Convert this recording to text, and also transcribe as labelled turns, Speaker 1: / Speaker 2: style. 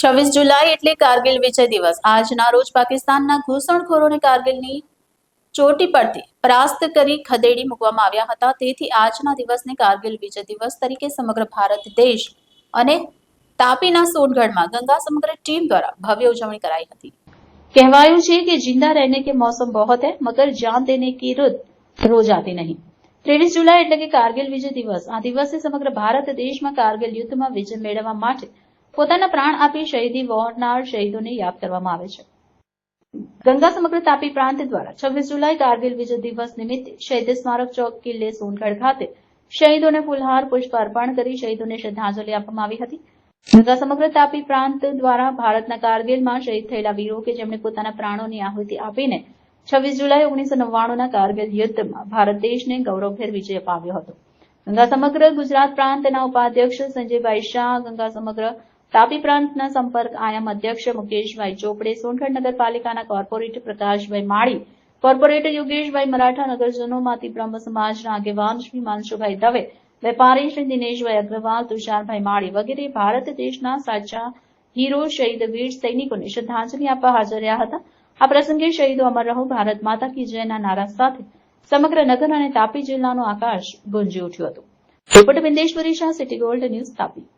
Speaker 1: છવ્વીસ જુલાઈ એટલે કારગિલ વિજય દિવસ. આજના રોજ પાકિસ્તાનના ઘૂસણખોરોને કારગિલની ચોટી પરથી પરાસ્ત કરી ખદેડી મૂકવામાં આવ્યા હતા. તેથી આજના દિવસને કારગિલ વિજય દિવસ તરીકે સમગ્ર ભારત દેશ અને તાપીના સોનગઢમાં ગંગા સમગ્ર ટીમ દ્વારા ભવ્ય ઉજવણી કરાઈ હતી. કહેવાયું છે કે જિંદા રહેને કે મોસમ બહોત હૈ, મગર જાન દેને કી રુદ રોજ આતી નહીં. ત્રેવીસ જુલાઈ એટલે કે કારગિલ વિજય દિવસ. આ દિવસે સમગ્ર ભારત દેશમાં કારગિલ યુદ્ધમાં વિજય મેળવવા માટે પોતાના પ્રાણ આપી શહીદી વહોરનાર શહીદોને યાદ કરવામાં આવે છે. ગંગા સમગ્ર તાપી પ્રાંત દ્વારા છવ્વીસ જુલાઈ કારગિલ વિજય દિવસ નિમિત્તે શહીદ સ્મારક ચોક કિલ્લે સોનગઢ ખાતે શહીદોને ફુલહાર પુષ્પ અર્પણ કરી શહીદોને શ્રદ્ધાંજલિ આપવામાં આવી હતી. ગંગા સમગ્ર તાપી પ્રાંત દ્વારા ભારતના કારગિલમાં શહીદ થયેલા વીરો કે જેમણે પોતાના પ્રાણોની આહુતિ આપીને છવ્વીસ જુલાઈ ઓગણીસો નવ્વાણુંના કારગિલ યુદ્ધમાં ભારત દેશને ગૌરવભેર વિજય અપાવ્યો હતો. ગંગા સમગ્ર ગુજરાત પ્રાંતના ઉપાધ્યક્ષ સંજયભાઈ શાહ, ગંગા સમગ્ર તાપી પ્રાંતના સંપર્ક આયામ અધ્યક્ષ મુકેશભાઈ ચોપડે સોનગઢ નગરપાલિકાના કોર્પોરેટર પ્રકાશભાઈ માળી કોર્પોરેટર યોગેશભાઈ મરાઠા નગરજનોમાંથી બ્રહ્મ સમાજના આગેવાન શ્રી માનસુભાઈ દવે, વેપારી શ્રી દિનેશભાઈ અગ્રવાલ, તુષારભાઈ માળી વગેરે ભારત દેશના સાચા હીરો શહીદ વીર સૈનિકોને શ્રદ્ધાંજલિ આપવા હાજર રહ્યા હતા. આ પ્રસંગે શહીદો અમર રહો, ભારત માતા કી જયના નારા સાથે સમગ્ર નગર અને તાપી જિલ્લાનું આકાશ ગુંજી ઉઠ્યું હતું. Reporter Bindeshwari Shah, city gold news Tapi.